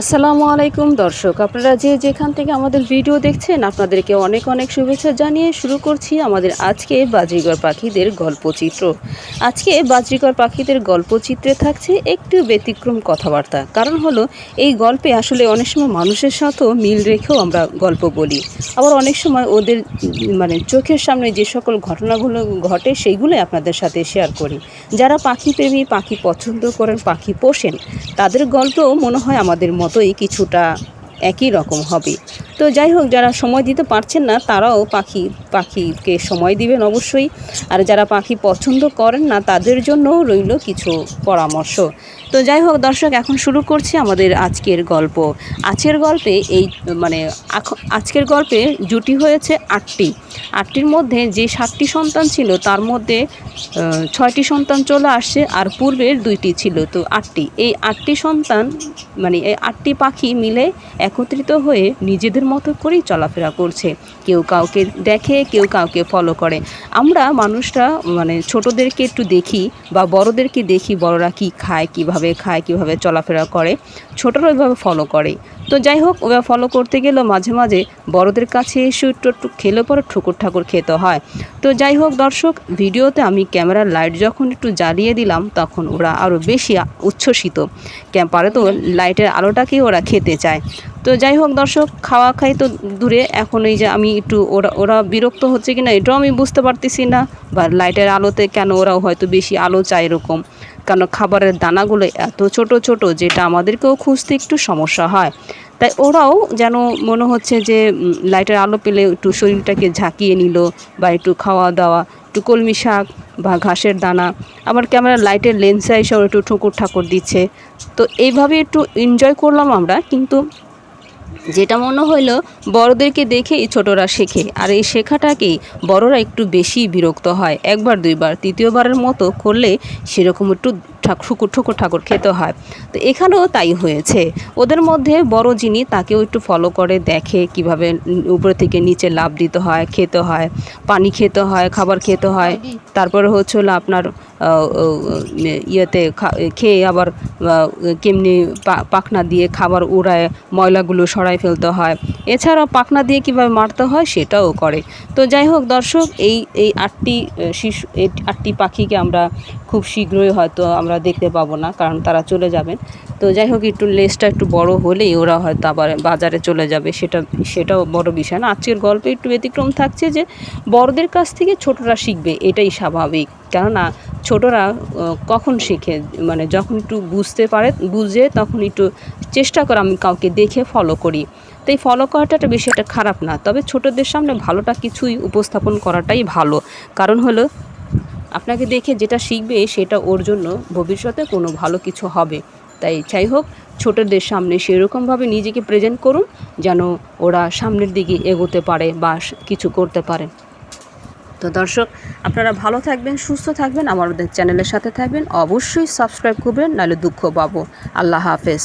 আসসালামু আলাইকুম, দর্শক। আপনারা যে যেখান থেকে আমাদের ভিডিও দেখছেন, আপনাদেরকে অনেক অনেক শুভেচ্ছা জানিয়ে শুরু করছি আমাদের আজকে বাজরিগর পাখিদের গল্পচিত্র। আজকে বাজরিগর পাখিদের গল্পচিত্রে থাকছে একটু ব্যতিক্রম কথাবার্তা। কারণ হলো, এই গল্পে আসলে অনেক সময় মানুষের সাথেও মিল রেখেও আমরা গল্প বলি। আবার অনেক সময় ওদের মানে চোখের সামনে যে সকল ঘটনাগুলো ঘটে, সেইগুলোই আপনাদের সাথে শেয়ার করি। যারা পাখি প্রেমী, পাখি পছন্দ করেন, পাখি পোষেন, তাদের গল্পও মনে হয় আমাদের মতোই কিছুটা একই রকম হবে। তো যাই হোক, যারা সময় দিতে পারছেন না, তারাও পাখি, পাখিকে সময় দিবেন অবশ্যই। আর যারা পাখি পছন্দ করেন না, তাদের জন্যও রইল কিছু পরামর্শ। তো যাই হোক, দর্শক, এখন শুরু করছি আমাদের আজকের গল্প। আজকের গল্পে এই মানে আজকের গল্পে জুটি হয়েছে আটটি। আটটির মধ্যে যে সাতটি সন্তান ছিল, তার মধ্যে ছয়টি সন্তান চলে আসছে আর পূর্বের দুইটি ছিল। তো আটটি, এই আটটি সন্তান মানে এই আটটি পাখি মিলে একত্রিত হয়ে নিজেদের মতো করেই চলাফেরা করছে। কেউ কাউকে দেখে, কেউ কাউকে ফলো করে। আমরা মানুষরা মানে ছোটদেরকে একটু দেখি বা বড়দেরকে দেখি বড়রা কি খায়, কীভাবে খায়, কীভাবে চলাফেরা করে। ছোটরা ওইভাবে ফলো করে। তো যাই হোক ওরা ফলো করতে গেলেও মাঝে মাঝে বড়দের কাছে এসে একটু একটু খেলে পরে ঠুকুর ঠাকুর খেতে হয়। তো যাই হোক দর্শক, ভিডিওতে আমি ক্যামেরার লাইট যখন একটু জ্বালিয়ে দিলাম, তখন ওরা আরও বেশি উচ্ছ্বসিত। ক্যাম্পারে তো লাইটের আলোটাকেই ওরা খেতে চায়। তো যাই হোক দর্শক, খাওয়া খাই তো দূরে এখন এই যে আমি একটু ওরা ওরা বিরক্ত হচ্ছে কি না এটাও আমি বুঝতে পারতেছি না, বা লাইটের আলোতে কেন ওরাও হয়তো বেশি আলো চায় এরকম? কারণ খাবারের দানাগুলো এত ছোট ছোট, যেটা আমাদেরকেও খুঁজতে একটু সমস্যা হয়। তাই ওরাও যেন মনে হচ্ছে যে লাইটের আলো পেলে একটু শরীরটাকে ঝাঁকিয়ে নিল, বা একটু খাওয়া দাওয়া একটু কলমি শাক, বা ঘাসের দানা, আবার ক্যামেরা লাইটের লেন্সে এসেও একটু ঠুকুর ঠাকুর দিচ্ছে। তো এইভাবে একটু এনজয় করলাম আমরা, কিন্তু যেটা মনে হইল বড়দেরকে দেখেই ছোটরা শেখে, আর এই শেখাটাকেই বড়রা একটু বেশি বিরক্ত হয়, একবার, দুইবার, তৃতীয়বারের মতো করলে সেরকম একটু ঠাক- ঠুকুর ঠুকুর ঠাকুর খেতে হয়। তো এখানেও তাই হয়েছে। ওদের মধ্যে বড় যিনি, তাকেও একটু ফলো করে, দেখে কীভাবে উপরে থেকে নিচে লাভ দিতে হয়, খেতে হয়, পানি খেতে হয়, খাবার খেতে হয়। তারপরে হচ্ছে হলো আপনার ইয়েতে খেয়ে আবার কেমনি পাখনা দিয়ে খাবার উড়ায়, ময়লাগুলো সরাই ফেলতে হয়। এছাড়াও পাখনা দিয়ে কীভাবে মারতে হয় সেটাও করে। তো যাই হোক দর্শক, এই এই আটটি শিশু, এই আটটি পাখিকে আমরা খুব শীঘ্রই হয়তো আমরা দেখতে পাবো না, কারণ তারা চলে যাবেন। তো যাই হোক, একটু লেজটা একটু বড় হলেই ওরা হয়তো আবার বাজারে চলে যাবে, সেটা, সেটাও বড় বিষয় না। আজকের গল্পে একটু ব্যতিক্রম থাকছে যে, বড়দের কাছ থেকে ছোটরা শিখবে, এটাই স্বাভাবিক। কেননা ছোটরা কখন শিখে? মানে যখন একটু বুঝতে পারে, বুঝে তখন একটু চেষ্টা করে আমি কাউকে দেখে ফলো করি। তো এই ফলো করাটা একটা বেশি একটা খারাপ না। তবে ছোটদের সামনে ভালোটা কিছুই উপস্থাপন করাটাই ভালো। কারণ হলো, আপনাকে দেখে যেটা শিখবে সেটা ওর জন্য ভবিষ্যতে কোনো ভালো কিছু হবে। তাই যাই হোক, ছোটদের সামনে সেরকমভাবে নিজেকে প্রেজেন্ট করুন, যেন ওরা সামনের দিকে এগোতে পারে বা কিছু করতে পারে। তো দর্শক, আপনারা ভালো থাকবেন, সুস্থ থাকবেন, আমাদের চ্যানেলের সাথে থাকবেন। অবশ্যই সাবস্ক্রাইব করবেন, নাহলে দুঃখ পাবো। আল্লাহ হাফেজ।